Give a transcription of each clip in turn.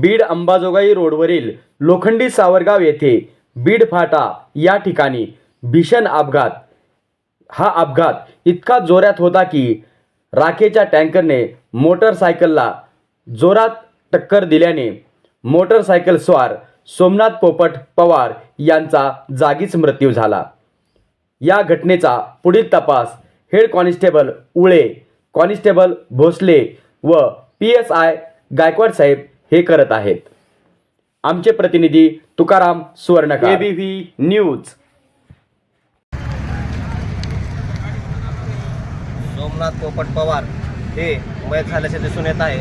बीड अंबाजोगाई रोडवरील लोखंडी सावरगाव येथे बीड फाटा या ठिकाणी भीषण अपघात. हा अपघात इतका जोरात होता की राखेच्या टँकरने मोटरसायकलला जोरात टक्कर दिल्याने मोटरसायकल स्वार सोमनाथ पोपट पवार यांचा जागीच मृत्यू झाला. या घटनेचा पुढील तपास head constable Ule constable Bhosale व पी एस आय गायकवाड साहेब हे करत आहेत. आमचे प्रतिनिधी Tukaram Suvarnakar. A B V news. Somnath Popat Pawar हे मयत झाल्याचे दिसून येत आहे.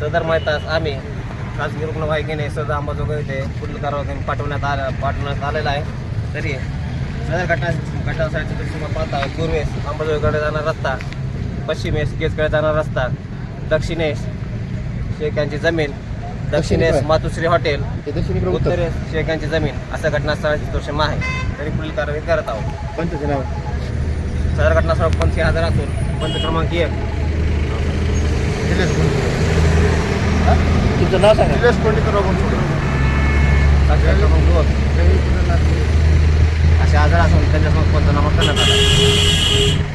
सदर मयतास आम्ही खाजगी रुग्णवाहिकेने सदर अंबाजोगाई येथे पुढील कारवाई पाठवण्यात आलं पाठवण्यात आलेला आहे. तरी सदर घटना घटनास्थळाच्या दृष्टीने पाहता पूर्वेस अंबाजोगाईकडे जाणारा रस्ता पश्चिमेस केसकडे जाणारा रस्ता दक्षिणेस शेख यांची जमीन दक्षिणेस मातुश्री हॉटेल उत्तरेस शेख यांची जमीन असं घटनास्थळाची दृश्यम आहे तरी पुढील कारवाई करत आहोत. पंचाचे नाव. सदर घटनास्थळ पंचवी हजार असून बंद क्रमांक एक. तुमचं नाव सांगा. साक्षर क्रमांक दोन. असे आजार असून त्यांच्यासमोर पंचनामा करण्यात आला.